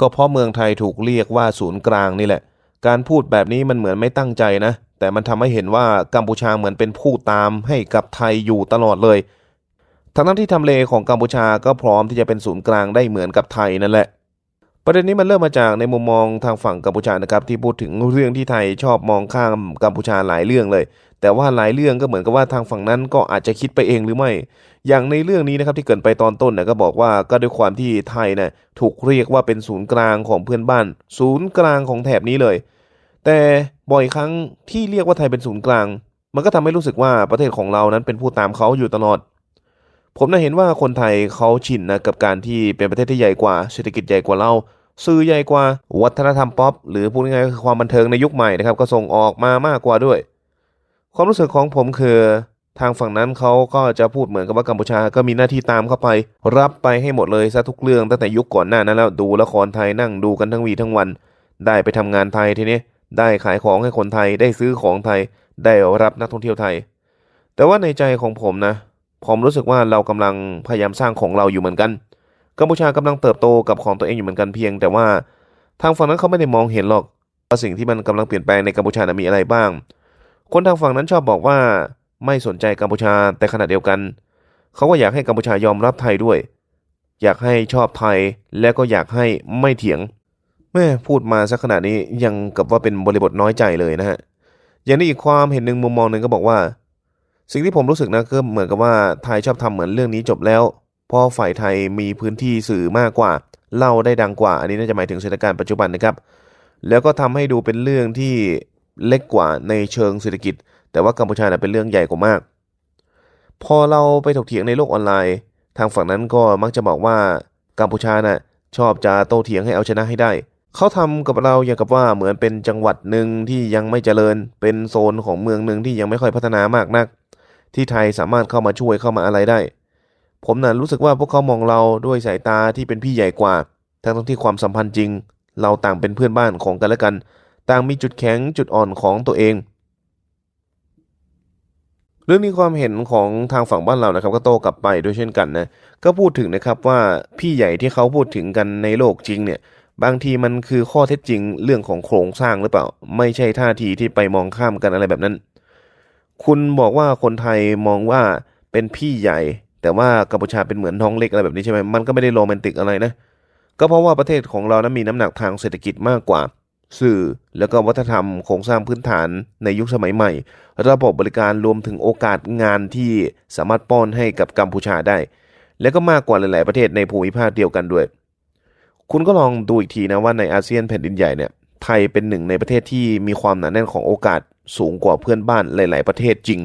ก็เพราะเมืองไทยถูกเรียกว่าศูนย์กลางนี่แหละ การพูดแบบนี้มันเหมือนไม่ตั้งใจนะ แต่มันทำให้เห็นว่ากัมพูชาเหมือนเป็นผู้ตามให้กับไทยอยู่ตลอดเลย ทั้งนั้นที่ทำเลของกัมพูชาก็พร้อมที่จะเป็นศูนย์กลางได้เหมือนกับไทยนั่นแหละ ประเด็นนี้มันเริ่มมาจากในมุมมองทางฝั่งกัมพูชานะครับที่พูดถึงเรื่องที่ไทยชอบมองข้ามกัมพูชาหลายเรื่องเลย แต่ว่าหลายเรื่องก็เหมือนกับว่าทางฝั่งนั้นก็อาจจะคิดไปเองหรือไม่ อย่างในเรื่องนี้นะครับที่เกรินไปตอนต้นนะก็บอกว่าก็ด้วยความที่ไทยนะถูกเรียกว่าเป็นศูนย์กลางของเพื่อนบ้าน ศูนย์กลางของแถบนี้เลย แต่บ่อยครั้งที่เรียกว่าไทยเป็นศูนย์กลาง มันก็ทำให้รู้สึกว่าประเทศของเรานั้นเป็นผู้ตามเขาอยู่ตลอด ผมน่ะเห็นว่าคนไทยเขาชินนะกับการที่เป็นประเทศที่ใหญ่กว่าเศรษฐกิจใหญ่กว่าเราสื่อใหญ่กว่าวัฒนธรรมป๊อปหรือพูดง่ายๆคือความบันเทิงในยุคใหม่นะครับก็ส่งออกมามากกว่าด้วย ความรู้สึกของผมคือ ทางฝั่งนั้นเขาก็จะพูดเหมือนกับว่ากัมพูชาก็มีหน้าที่ตามเข้าไป รับไปให้หมดเลยซะทุกเรื่องตั้งแต่ยุคก่อนหน้านั้นแล้วดูละครไทยนั่งดูกันทั้งวีทั้งวัน ได้ไปทำงานไทยทีนี้ได้ขายของให้คนไทยได้ซื้อของไทย ได้รับนักท่องเที่ยวไทย แต่ว่าในใจของผมนะ ผมรู้สึกว่าเรากำลังพยายามสร้างของเราอยู่เหมือนกันกัมพูชากำลังเติบโตกับของตัวเองอยู่เหมือนกันเพียง แต่ว่าทางฝั่งนั้นเขาไม่ได้มองเห็นหรอกว่าสิ่งที่มันกำลังเปลี่ยนแปลงในกัมพูชานะมีอะไรบ้าง คนทางฝั่งนั้นชอบบอกว่า ไม่สนใจกัมพูชาแต่ขณะเดียวกัน เขาก็อยากให้กัมพูชายอมรับไทยด้วย อยากให้ชอบไทยและก็อยากให้ไม่เถียง แม่พูดมาสักขนาดนี้ยังกับว่าเป็นบริบทน้อยใจเลยนะฮะอย่างนี้อีกความเห็นหนึ่งมุมมองหนึ่งก็บอกว่า สิ่งที่ผมรู้สึกนะก็เหมือนกับว่าไทยชอบทำเหมือนเรื่องนี้จบแล้วเพราะฝ่ายไทยมีพื้นที่สื่อมากกว่า เล่าได้ดังกว่า อันนี้น่าจะหมายถึงสถานการณ์ปัจจุบันนะครับ แล้วก็ทำให้ดูเป็นเรื่องที่เล็กกว่าในเชิงเศรษฐกิจ แต่ว่ากัมพูชาเป็นเรื่องใหญ่กว่ามาก พอเราไปถกเถียงในโลกออนไลน์ ทางฝั่งนั้นก็มักจะบอกว่ากัมพูชาน่ะชอบจะโต้เถียงให้เอาชนะให้ได้ เขาทำกับเราอย่างกับว่าเหมือนเป็นจังหวัดหนึ่งที่ยังไม่เจริญ เป็นโซนของเมืองหนึ่งที่ยังไม่ค่อยพัฒนามากนัก ที่ไทยสามารถเข้ามาช่วยเข้ามาอะไรได้ ผมน่ะรู้สึกว่าพวกเขามองเราด้วยสายตาที่เป็นพี่ใหญ่กว่า ทั้งทั้งที่ความสัมพันธ์จริง เราต่างเป็นเพื่อนบ้านของกันและกัน ต่างมีจุดแข็งจุดอ่อนของตัวเอง เรื่องนี้ความเห็นของทางฝั่งบ้านเรานะครับ ก็โต้กลับไปด้วยเช่นกันนะก็พูดถึงนะครับว่าพี่ใหญ่ที่เขาพูดถึงกันในโลกจริงเนี่ยบางทีมันคือข้อเท็จจริงเรื่องของโครงสร้างหรือเปล่า ไม่ใช่ท่าทีที่ไปมองข้ามกันอะไรแบบนั้น คุณบอกว่าคนไทยมองว่าเป็นพี่ใหญ่ แต่ว่ากัมพูชาเป็นเหมือนน้องเล็กอะไรแบบนี้ใช่ไหมมันก็ไม่ได้โรแมนติกอะไรนะก็เพราะว่าประเทศของเรานั้นมีน้ำหนักทางเศรษฐกิจมากกว่า สื่อ แล้วก็วัฒนธรรมโครงสร้างพื้นฐานในยุคสมัยใหม่ ระบบบริการรวมถึงโอกาสงานที่สามารถป้อนให้กับกัมพูชาได้ และก็มากกว่าหลาย ๆ ประเทศในภูมิภาคเดียวกันด้วย คุณก็ลองดูอีกทีนะว่าในอาเซียนแผ่นดินใหญ่เนี่ยไทยเป็นหนึ่งในประเทศที่มีความหนาแน่นของโอกาสสูงกว่าเพื่อนบ้านหลาย ๆ ประเทศจริง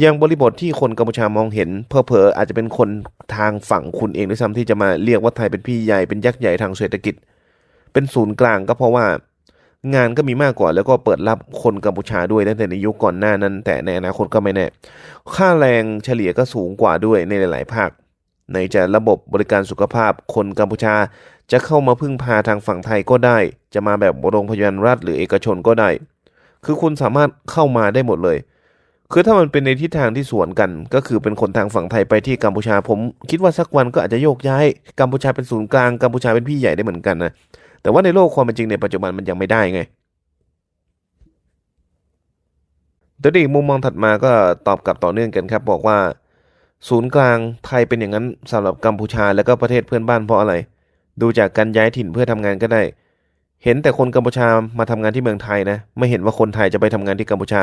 อย่างบริบทที่คนกัมพูชามองเห็นเพอเพออาจจะเป็นคนทางฝั่งคุณเองด้วยซ้ำที่จะมาเรียกว่าไทยเป็นพี่ใหญ่เป็นยักษ์ใหญ่ทางเศรษฐกิจ เป็นศูนย์กลางก็เพราะว่างานก็มีมากกว่าแล้วก็เปิดรับคนกัมพูชาด้วยตั้งแต่ในยุคก่อนหน้านั้น แต่ในอนาคตก็ไม่แน่ ค่าแรงเฉลี่ยก็สูงกว่าด้วยในหลาย ๆ ภาค ในจะระบบบริการสุขภาพคนกัมพูชาจะเข้ามาพึ่งพาทางฝั่งไทยก็ได้ จะมาแบบโรงพยาบาลรัฐหรือเอกชนก็ได้ คือคุณสามารถเข้ามาได้หมดเลย คือถ้ามันเป็นในทิศทางที่สวนกันก็คือเป็นคนทางฝั่งไทยไปที่กัมพูชาผม คิดว่าสักวันก็อาจจะโยกย้ายกัมพูชาเป็นศูนย์กลางกัมพูชาเป็นพี่ใหญ่ได้เหมือนกันนะ แต่ว่าในโลกความเป็นจริงในปัจจุบันมันยังไม่ได้ไงแต่อีกมุมมองถัดมาก็ตอบกลับต่อเนื่องกันครับ บอกว่า ศูนย์กลางไทยเป็นอย่างนั้นสำหรับกัมพูชาแล้วก็ประเทศเพื่อนบ้านเพราะอะไร ดูจากการย้ายถิ่นเพื่อทำงานก็ได้ เห็นแต่คนกัมพูชามาทำงานที่เมืองไทยนะ ไม่เห็นว่าคนไทยจะไปทำงานที่กัมพูชา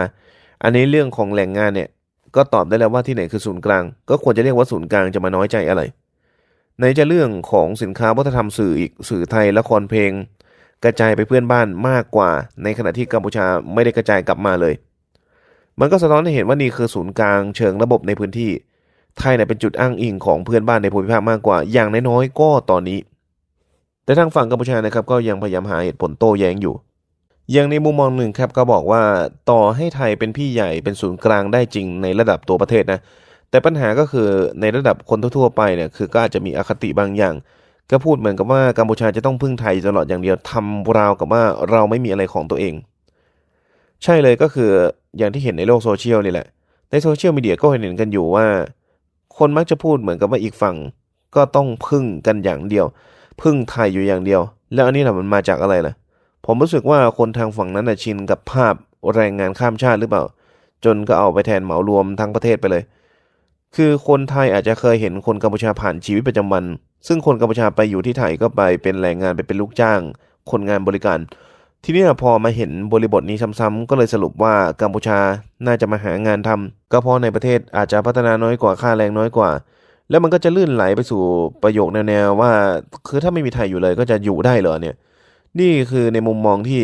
อันนี้เรื่องของแหล่งงานเนี่ยก็ตอบได้แล้วว่าที่ไหนคือศูนย์กลาง ก็ควรจะเรียกว่าศูนย์กลางจะมาน้อยใจอะไร ในจะเรื่องของสินค้าวัฒนธรรมสื่ออีกสื่อไทยละครเพลง กระจายไปเพื่อนบ้านมากกว่า ในขณะที่กัมพูชาไม่ได้กระจายกลับมาเลย มันก็สะท้อนให้เห็นว่านี่คือศูนย์กลางเชิงระบบในพื้นที่ ไทยเนี่ยเป็นจุดอ้างอิงของเพื่อนบ้านในภูมิภาคมากกว่า อย่างน้อยๆก็ตอนนี้ แต่ทางฝั่งกัมพูชานะครับก็ยังพยายามหาเหตุผลโต้แย้งอยู่อย่างในมุมมองหนึ่งครับก็บอกว่าต่อให้ไทยเป็นพี่ใหญ่เป็นศูนย์กลางได้จริงในระดับตัวประเทศนะ แต่ปัญหาก็คือในระดับคนทั่วๆไปเนี่ยคือก็อาจจะมีอคติบางอย่าง ก็พูดเหมือนกับว่ากัมพูชาจะต้องพึ่งไทยตลอดอย่างเดียวทำราวกับว่าเราไม่มีอะไรของตัวเอง ใช่เลยก็คืออย่างที่เห็นในโลกโซเชียลนี่แหละ ในโซเชียลมีเดียก็เห็นกันอยู่ว่า คนมักจะพูดเหมือนกับว่าอีกฝั่งก็ต้องพึ่งกันอย่างเดียว พึ่งไทยอยู่อย่างเดียว แล้วอันนี้ล่ะมันมาจากอะไรล่ะ ผมรู้สึกว่าคนทางฝั่งนั้นนะชินกับภาพแรงงานข้ามชาติหรือเปล่า จนก็เอาไปแทนเหมารวมทั้งประเทศไปเลย คือคนไทยอาจจะเคยเห็นคนกัมพูชาผ่านชีวิตประจำวัน ซึ่งคนกัมพูชาไปอยู่ที่ไทยก็ไปเป็นแรงงานไปเป็นลูกจ้าง คนงานบริการ ทีนี้พอมาเห็นบริบทนี้ซ้ำๆก็เลยสรุปว่ากัมพูชาน่าจะมาหางานทำก็เพราะในประเทศอาจจะพัฒนาน้อยกว่าค่าแรงน้อยกว่า แล้วมันก็จะลื่นไหลไปสู่ประโยคแนวๆว่า คือถ้าไม่มีไทยอยู่เลยก็จะอยู่ได้เหรอเนี่ย นี่คือในมุมมองที่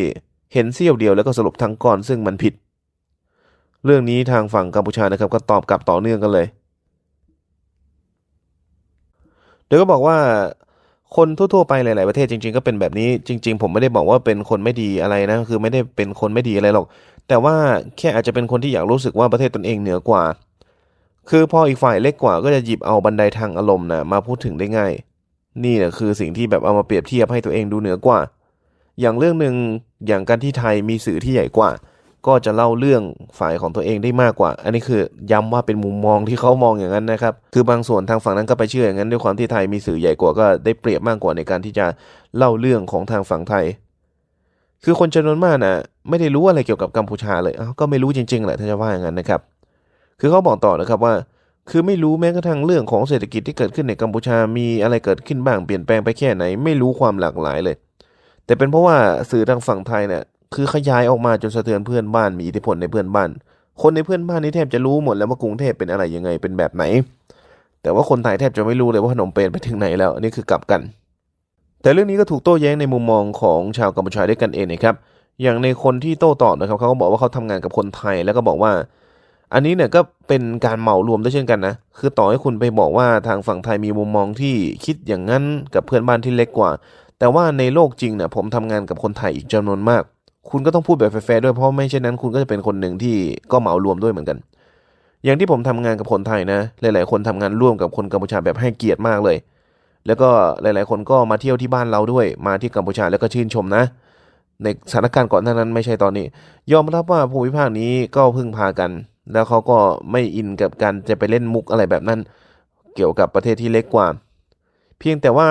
เห็นเสี้ยวเดียวแล้วก็สรุปทั้งก้อนซึ่งมันผิด เรื่องนี้ทางฝั่งกัมพูชานะครับก็ตอบกลับต่อเนื่องกันเลย โดยก็บอกว่าคนทั่วๆไปหลาย ๆ ประเทศจริง ๆ ก็เป็นแบบนี้จริง ๆ ผมไม่ได้บอกว่าเป็นคนไม่ดีอะไรนะ คือไม่ได้เป็นคนไม่ดีอะไรหรอก แต่ว่าแค่อาจจะเป็นคนที่อยากรู้สึกว่าประเทศตนเองเหนือกว่า คือพออีกฝ่ายเล็กกว่าก็จะหยิบเอาบันไดทางอารมณ์นะมาพูดถึงได้ง่าย นี่แหละคือสิ่งที่แบบเอามาเปรียบเทียบให้ตัวเองดูเหนือกว่า อย่างเรื่องหนึ่งอย่างการที่ไทยมีสื่อที่ใหญ่กว่า ก็จะเล่าเรื่องฝ่ายของตัวเองได้มากกว่า อันนี้คือย้ำว่าเป็นมุมมองที่เขามองอย่างนั้นนะครับ คือบางส่วนทางฝั่งนั้นก็ไปเชื่ออย่างนั้นด้วยความที่ไทยมีสื่อใหญ่กว่าก็ได้เปรียบมากกว่าในการที่จะเล่าเรื่องของทางฝั่งไทย คือคนจำนวนมากนะไม่ได้รู้อะไรเกี่ยวกับกัมพูชาเลยอ้าก็ไม่รู้จริงๆแหละถ้าจะว่าอย่างนั้นนะครับ คือเขาบอกต่อนะครับว่าคือไม่รู้แม้กระทั่งเรื่องของเศรษฐกิจที่เกิดขึ้นในกัมพูชา มีอะไรเกิดขึ้นบ้างเปลี่ยนแปลงไปแค่ไหน ไม่รู้ความหลากหลายเลย แต่เป็นเพราะว่าสื่อทางฝั่งไทยเนี่ย คือขยายออกมาจนสะเทือนเพื่อนบ้านมีอิทธิพลในเพื่อนบ้าน คนในเพื่อนบ้านนี่แทบจะรู้หมดแล้วว่ากรุงเทพเป็นอะไรยังไงเป็นแบบไหน แต่ว่าคนไทยแทบจะไม่รู้เลยว่าพนมเปญไปถึงไหนแล้วนี่คือกลับกัน แต่เรื่องนี้ก็ถูกโต้แย้งในมุมมองของชาวกัมพูชาด้วยกันเองนะครับอย่างในคนที่โต้ตอบนะครับเขาก็บอกว่าเขาทำงานกับคนไทยแล้วก็บอกว่า อันนี้เนี่ยก็เป็นการเหมารวมด้วยเช่นกันนะคือต่อให้คุณไปบอกว่าทางฝั่งไทยมีมุมมองที่คิดอย่างนั้นกับเพื่อนบ้านที่เล็กกว่า แต่ว่าในโลกจริงเนี่ยผมทำงานกับคนไทยอีกจำนวนมาก คุณก็ต้องพูดแบบแฟร์ๆด้วยเพราะไม่เช่นนั้นคุณก็จะเป็นคนหนึ่งที่ก็เหมารวมด้วยเหมือนกัน อย่างที่ผมทำงานกับคนไทยนะ หลาย ๆ คนทำงานร่วมกับคนกัมพูชาแบบให้เกียรติมากเลย แล้วก็หลาย ๆ คนก็มาเที่ยวที่บ้านเราด้วย มาที่กัมพูชาแล้วก็ชื่นชมนะ ในสถานการณ์ก่อนหน้านั้นไม่ใช่ตอนนี้ ยอมรับว่าภูมิภาคนี้ก็พึ่งพากัน แล้วเขาก็ไม่อินกับการจะไปเล่นมุกอะไรแบบนั้น เกี่ยวกับประเทศที่เล็กกว่า เพียงแต่ว่า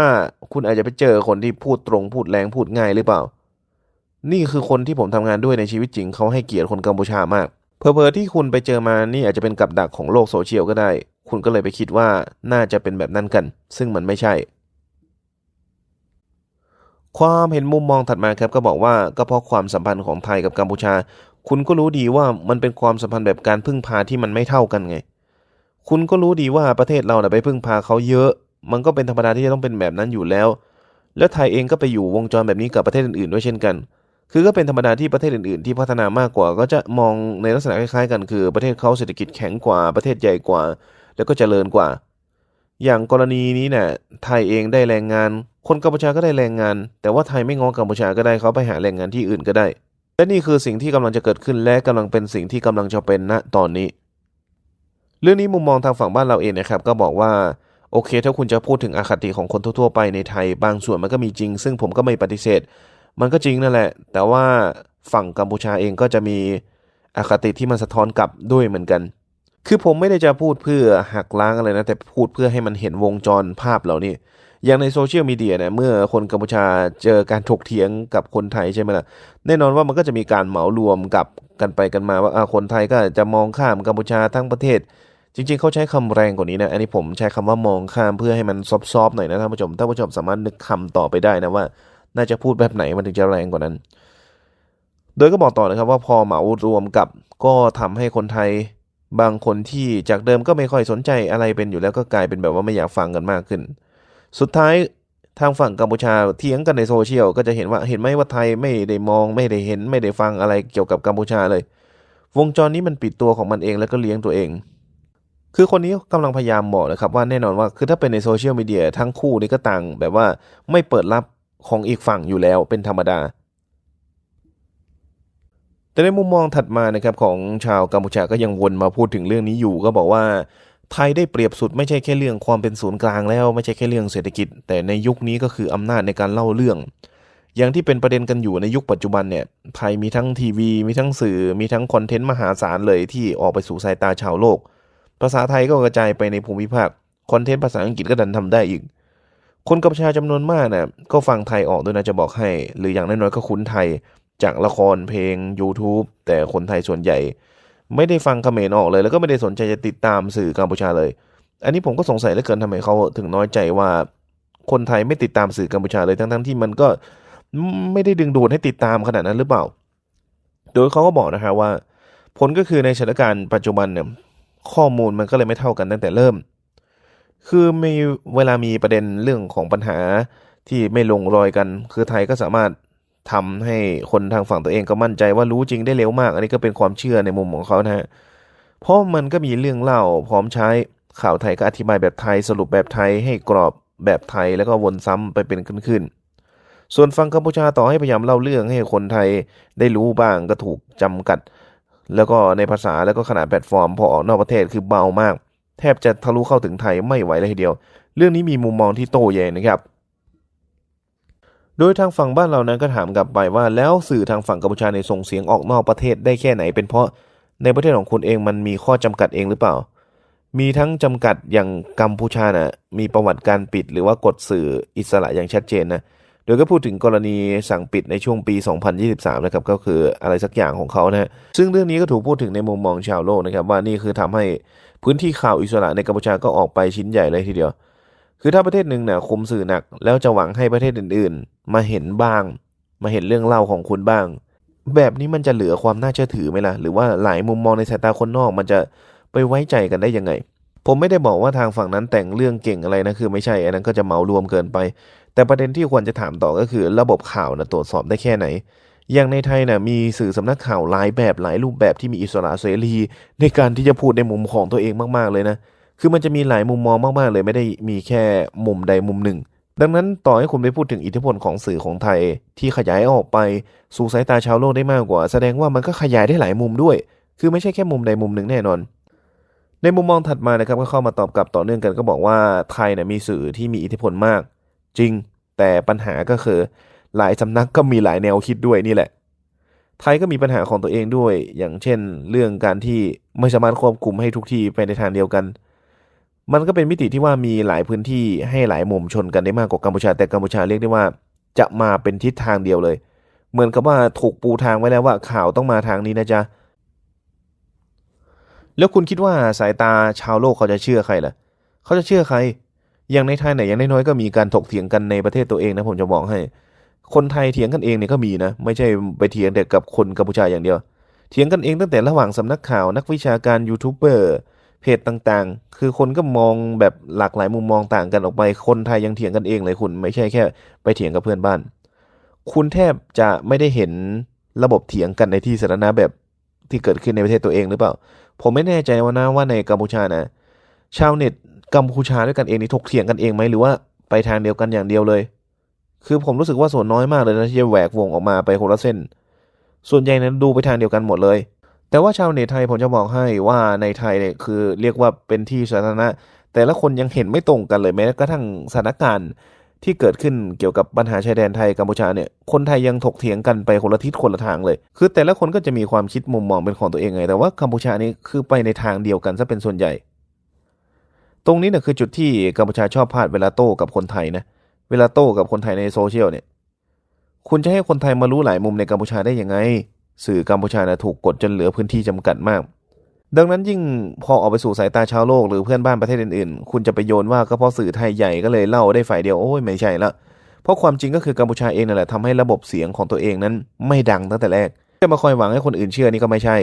คุณอาจจะไปเจอคนที่พูดตรงพูดแรงพูดง่ายหรือเปล่า นี่คือคนที่ผมทำงานด้วยในชีวิตจริงเขาให้เกียรติคนกัมพูชามากเพอๆที่คุณไปเจอมานี่อาจจะเป็นกับดักของโลกโซเชียลก็ได้ คุณก็เลยไปคิดว่าน่าจะเป็นแบบนั้นกัน ซึ่งมันไม่ใช่ ความเห็นมุมมองถัดมาครับก็บอกว่าก็เพราะความสัมพันธ์ของไทยกับกัมพูชา คุณก็รู้ดีว่ามันเป็นความสัมพันธ์แบบการพึ่งพาที่มันไม่เท่ากันไง คุณก็รู้ดีว่าประเทศเราไปพึ่งพาเขาเยอะ มันก็เป็นธรรมดาที่จะต้องเป็นแบบนั้นอยู่แล้ว แล้วไทยเองก็ไปอยู่วงจรแบบนี้กับประเทศอื่นๆด้วยเช่นกัน คือก็เป็นธรรมดาที่ประเทศอื่นๆ ที่พัฒนามากกว่า ก็จะมองในลักษณะคล้ายๆกัน คือประเทศเขาเศรษฐกิจแข็งกว่าประเทศใหญ่กว่า แล้วก็เจริญกว่า อย่างกรณีนี้เนี่ยไทยเองได้แรงงาน คนกัมพูชาก็ได้แรงงาน แต่ว่าไทยไม่ง้อกัมพูชาก็ได้เขาไปหาแรงงานที่อื่นก็ได้และนี่คือสิ่งที่กำลังจะเกิดขึ้นและกำลังเป็นสิ่งที่กำลังจะเป็นณตอนนี้ เรื่องนี้มุมมองทางฝั่งบ้านเราเองนะครับ ก็บอกว่าโอเค ถ้าคุณจะพูดถึงอคติของคนทั่วๆไปในไทย บางส่วนมันก็มีจริง ซึ่งผมก็ไม่ปฏิเสธ มันก็จริงนั่นแหละ แต่ว่าฝั่งกัมพูชาเองก็จะมีอคติที่มันสะท้อนกลับด้วยเหมือนกัน คือผมไม่ได้จะพูดเพื่อหักล้างอะไรนะ แต่พูดเพื่อให้มันเห็นวงจรภาพเหล่านี้อย่างในโซเชียลมีเดียเนี่ยเมื่อคนกัมพูชาเจอการถกเถียงกับคนไทยใช่ไหมล่ะแน่นอนว่ามันก็จะมีการเหมารวมกับกันไปกันมาว่าคนไทยก็จะมองข้ามกัมพูชาทั้งประเทศ จริง ๆ เขาใช้คำแรงกว่านี้นะอันนี้ผมใช้คำว่ามองข้ามเพื่อให้มันซอฟๆหน่อยนะท่านผู้ชมท่านผู้ชมสามารถนึกคำต่อไปได้นะว่า น่าจะพูดแบบไหนมันถึงจะแรงกว่านั้น โดยก็บอกต่อนะครับว่าพอเหมารวมกับก็ทำให้คนไทยบางคนที่จากเดิมก็ไม่ค่อยสนใจอะไรเป็นอยู่แล้วก็กลายเป็นแบบว่าไม่อยากฟังกันมากขึ้น สุดท้ายทางฝั่งกัมพูชาเถียงกันในโซเชียลก็จะเห็นว่าเห็นไหมว่าไทยไม่ได้มองไม่ได้เห็นไม่ได้ฟังอะไรเกี่ยวกับกัมพูชาเลย วงจรนี้มันปิดตัวของมันเองแล้วก็เลี้ยงตัวเอง คือคนนี้กำลังพยายามบอกนะครับว่าแน่นอนว่าคือถ้าเป็นในโซเชียลมีเดียทั้งคู่นี่ก็ต่างแบบว่าไม่เปิดรับ ของอีกฝั่งอยู่แล้วเป็นธรรมดา แต่ในมุมมองถัดมานะครับของชาวกัมพูชาก็ยังวนมาพูดถึงเรื่องนี้อยู่ ก็บอกว่าไทยได้เปรียบสุดไม่ใช่แค่เรื่องความเป็นศูนย์กลางแล้วไม่ใช่แค่เรื่องเศรษฐกิจ แต่ในยุคนี้ก็คืออำนาจในการเล่าเรื่อง อย่างที่เป็นประเด็นกันอยู่ในยุคปัจจุบันเนี่ยไทยมีทั้งทีวี มีทั้งสื่อมีทั้งคอนเทนต์มหาศาลเลยที่ออกไปสู่สายตาชาวโลก ภาษาไทยก็กระจายไปในภูมิภาคคอนเทนต์ภาษาอังกฤษก็ดันทำได้อีก คนกัมพูชาจำนวนมากนะก็ฟังไทยออกด้วยนะจะบอกให้ หรืออย่างน้อยๆก็คุ้นไทยจากละครเพลง YouTube แต่คนไทยส่วนใหญ่ ไม่ได้ฟังเขมรออกเลย แล้วก็ไม่ได้สนใจจะติดตามสื่อกัมพูชาเลย อันนี้ผมก็สงสัยเหลือเกินทำไมเขาถึงน้อยใจว่า คนไทยไม่ติดตามสื่อกัมพูชาเลยทั้งๆที่มันก็ไม่ได้ดึงดูดให้ติดตามขนาดนั้นหรือเปล่า โดยเขาก็บอกนะครับว่า ผลก็คือในสถานการณ์ปัจจุบันเนี่ยข้อมูลมันก็เลยไม่เท่ากันตั้งแต่เริ่ม คือมีเวลามีประเด็นเรื่องของปัญหาที่ไม่ลงรอยกัน คือไทยก็สามารถทำให้คนทางฝั่งตัวเองก็มั่นใจว่ารู้จริงได้เร็วมาก อันนี้ก็เป็นความเชื่อในมุมของเขานะฮะเพราะมันก็มีเรื่องเล่าพร้อมใช้ข่าวไทยก็อธิบายแบบไทยสรุปแบบไทยให้กรอบแบบไทยแล้วก็วนซ้ำไปเป็นขึ้นๆส่วนฝั่งกัมพูชาต่อให้พยายามเล่าเรื่องให้คนไทยได้รู้บ้างก็ถูกจำกัด แล้วก็ในภาษาแล้วก็ขนาดแพลตฟอร์มพอออกนอกประเทศคือเบามาก แทบจะทะลุเข้าถึงไทยไม่ไหวเลยทีเดียว เรื่องนี้มีมุมมองที่โต้แย้งนะครับ โดยทางฝั่งบ้านเรานั้นก็ถามกลับไปว่าแล้วสื่อทางฝั่งกัมพูชาในส่งเสียงออกนอกประเทศได้แค่ไหน เป็นเพราะในประเทศของคุณเองมันมีข้อจำกัดเองหรือเปล่า มีทั้งจำกัดอย่างกัมพูชานะ่ะมีประวัติการปิดหรือว่ากฎสื่ออิสระอย่างชัดเจนนะโดยก็พูดถึงกรณีสั่งปิดในช่วงปี 2023 นะครับ ก็คืออะไรสักอย่างของเขานะฮะซึ่งเรื่องนี้ก็ถูกพูดถึงในมุมมองชาวโลกนะครับ ว่านี่คือทำให้ พื้นที่ข่าวอิสระในกัมพูชาก็ออกไปชิ้นใหญ่เลยทีเดียว คือถ้าประเทศหนึ่งเนี่ยคุมสื่อหนัก แล้วจะหวังให้ประเทศอื่น ๆ มาเห็นบ้าง มาเห็นเรื่องเล่าของคุณบ้าง แบบนี้มันจะเหลือความน่าเชื่อถือไหมล่ะ หรือว่าหลายมุมมองในสายตาคนนอกมันจะไปไว้ใจกันได้ยังไง ผมไม่ได้บอกว่าทางฝั่งนั้นแต่งเรื่องเก่งอะไรนะคือไม่ใช่อันนั้นก็จะเหมารวมเกินไป แต่ประเด็นที่ควรจะถามต่อก็คือ ระบบข่าวนะตรวจสอบได้แค่ไหน อย่างในไทยนะมีสื่อสำนักข่าวหลายแบบหลายรูปแบบที่มีอิสระเสรี ในการที่จะพูดในมุมของตัวเองมากๆเลยนะ คือมันจะมีหลายมุมมองมากๆเลยไม่ได้มีแค่มุมใดมุมหนึ่ง ดังนั้นต่อให้คุณไปพูดถึงอิทธิพลของสื่อของไทย ที่ขยายออกไปสู่สายตาชาวโลกได้มากกว่า แสดงว่ามันก็ขยายได้หลายมุมด้วย คือไม่ใช่แค่มุมใดมุมหนึ่งแน่นอน ในมุมมองถัดมานะครับก็เข้ามาตอบกลับต่อเนื่องกันก็บอกว่าไทยเนี่ยมีสื่อที่มีอิทธิพลมาก จริง แต่ปัญหาก็คือ หลายสำนักก็มีหลายแนวคิดด้วยนี่แหละ ไทยก็มีปัญหาของตัวเองด้วย อย่างเช่น เรื่องการที่ไม่สามารถควบคุมให้ทุกที่ไปในทางเดียวกัน มันก็เป็นมิติที่ว่ามีหลายพื้นที่ให้หลายมุมชนกันได้มากกว่ากัมพูชา แต่กัมพูชาเรียกได้ว่า จะมาเป็นทิศทางเดียวเลย เหมือนกับว่าถูกปูทางไว้แล้วว่าข่าวต้องมาทางนี้นะจ๊ะแล้วคุณคิดว่าสายตาชาวโลกเขาจะเชื่อใครล่ะ เขาจะเชื่อใคร อย่างในไทยเนี่ยอย่างน้อยๆก็มีการถกเถียงกันในประเทศตัวเองนะผมจะบอกให้ คนไทยเถียงกันเองเนี่ยก็มีนะไม่ใช่ไปเถียงแต่กับคนกัมพูชาอย่างเดียว เถียงกันเองตั้งแต่ระหว่างสำนักข่าวนักวิชาการยูทูบเบอร์เพจต่างๆ คือคนก็มองแบบหลากหลายมุมมองต่างกันออกไป คนไทยยังเถียงกันเองเลยคุณไม่ใช่แค่ไปเถียงกับเพื่อนบ้าน คุณแทบจะไม่ได้เห็นระบบเถียงกันในที่สาธารณะแบบที่เกิดขึ้นในประเทศตัวเองหรือเปล่า ผมไม่แน่ใจว่านะว่าในกัมพูชานะ ชาวเน็ตกัมพูชาด้วยกันเองนี่ถกเถียงกันเองไหมหรือว่าไปทางเดียวกันอย่างเดียวเลย คือผมรู้สึกว่าส่วนน้อยมากเลยนะที่จะแหวกวงออกมาไปคนละเส้น ส่วนใหญ่นั้นดูไปทางเดียวกันหมดเลย แต่ว่าชาวเน็ตไทยผมจะบอกให้ว่าในไทยเนี่ยคือเรียกว่าเป็นที่สาธารณะ แต่ละคนยังเห็นไม่ตรงกันเลยแม้กระทั่งสถานการณ์ที่เกิดขึ้นเกี่ยวกับปัญหาชายแดนไทยกัมพูชาเนี่ย คนไทยยังถกเถียงกันไปคนละทิศคนละทางเลย คือแต่ละคนก็จะมีความคิดมุมมองเป็นของตัวเองไง แต่ว่ากัมพูชานี่คือไปในทางเดียวกันซะเป็นส่วนใหญ่ ตรงนี้เนี่ยคือจุดที่กัมพูชาชอบพลาดเวลาโต้กับคนไทยนะเวลาโต้กับคนไทยในโซเชียลเนี่ย คุณจะให้คนไทยมารู้หลายมุมในกัมพูชาได้ยังไง สื่อกัมพูชานะถูกกดจนเหลือพื้นที่จำกัดมาก ดังนั้นยิ่งพอออกไปสู่สายตาชาวโลกหรือเพื่อนบ้านประเทศอื่นๆ คุณจะไปโยนว่าก็เพราะสื่อไทยใหญ่ก็เลยเล่าได้ฝ่ายเดียวโอ้ยไม่ใช่ละเพราะความจริงก็คือกัมพูชาเองนั่นแหละทำให้ระบบเสียงของตัวเองนั้นไม่ดังตั้งแต่แรก จะมาคอยหวังให้คนอื่นเชื่อนี่ก็ไม่ใช่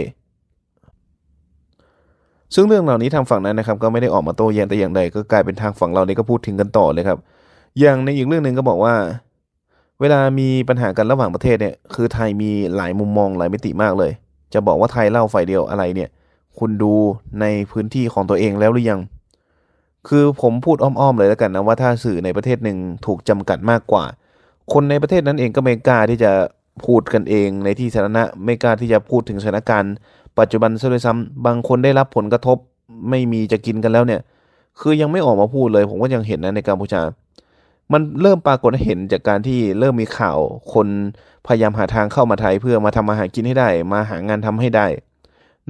ซึ่งเรื่องเหล่านี้ทางฝั่งนั้นนะครับก็ไม่ได้ออกมาโต้แย้งแต่อย่างใดก็กลายเป็นทางฝั่งเรานี่ก็พูดถึงกันต่อเลยครับ อย่างในอีกเรื่องหนึ่งก็บอกว่า เวลามีปัญหากันระหว่างประเทศเนี่ย คือไทยมีหลายมุมมองหลายมิติมากเลย จะบอกว่าไทยเล่าฝ่ายเดียวอะไรเนี่ย คุณดูในพื้นที่ของตัวเองแล้วหรือยัง คือผมพูดอ้อมๆเลยแล้วกันนะว่าถ้าสื่อในประเทศหนึ่งถูกจำกัดมากกว่า คนในประเทศนั้นเองก็ไม่กล้าที่จะพูดกันเองในที่สาธารณะไม่กล้าที่จะพูดถึงสถานการณ์ ปัจจุบันซะด้วยซ้ำบางคนได้รับผลกระทบไม่มีจะกินกันแล้วเนี่ย คือยังไม่ออกมาพูดเลย ผมก็ยังเห็นนะในกัมพูชา มันเริ่มปรากฏเห็นจากการที่เริ่มมีข่าว คนพยายามหาทางเข้ามาไทยเพื่อมาทำมาหากินให้ได้ มาหางานทำให้ได้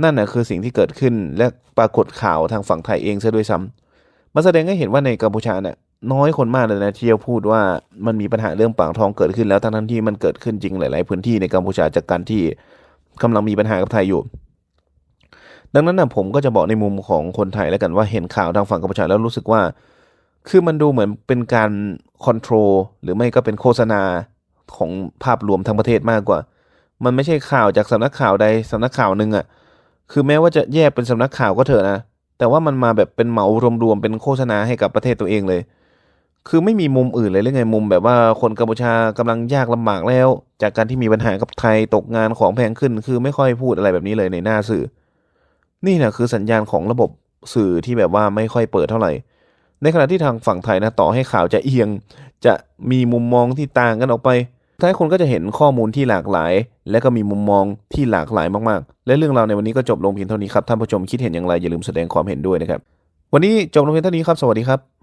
นั่นนะคือสิ่งที่เกิดขึ้นและปรากฏข่าวทางฝั่งไทยเองซะด้วยซ้ำมันแสดงให้เห็นว่าในกัมพูชาเนี่ยน้อยคนมากเลยนะที่จะพูดว่ามันมีปัญหาเรื่องปากท้องเกิดขึ้นแล้วทั้งๆที่มันเกิดขึ้นจริงหลาย ๆ พื้นที่ในกัมพูชาจากการที่กำลังมีปัญหากับไทยอยู่ ดังนั้นนะผมก็จะบอกในมุมของคนไทยแล้วกันว่าเห็นข่าวทางฝั่งกัมพูชาแล้วรู้สึกว่า คือมันดูเหมือนเป็นการคอนโทรลหรือไม่ก็เป็นโฆษณาของภาพรวมทั้งประเทศมากกว่า มันไม่ใช่ข่าวจากสำนักข่าวใดสำนักข่าวหนึ่งอะ่ะ คือแม้ว่าจะแยกเป็นสำนักข่าวก็เถอะนะ แต่ว่ามันมาแบบเป็นเหมารวมๆเป็นโฆษณาให้กับประเทศตัวเองเลย คือไม่มีมุมอื่นเลยหรือไงมุมแบบว่าคนกัมพูชากำลังยากลำบากแล้ว จากการที่มีปัญหากับไทยตกงานของแพงขึ้น คือไม่ค่อยพูดอะไรแบบนี้เลยในหน้าสื่อ นี่นะคือสัญญาณของระบบสื่อที่แบบว่าไม่ค่อยเปิดเท่าไหร่ ในขณะที่ทางฝั่งไทยนะต่อให้ข่าวจะเอียง จะมีมุมมองที่ต่างกันออกไปท้ายคนก็จะเห็นข้อมูลที่หลากหลาย และก็มีมุมมองที่หลากหลายมากๆ และเรื่องราวในวันนี้ก็จบลงเพียงเท่านี้ครับท่านผู้ชมคิดเห็นอย่างไรอย่าลืมแสดงความเห็นด้วยนะครับ วันนี้จบลงเพียงเท่านี้ครับสวัสดีครับ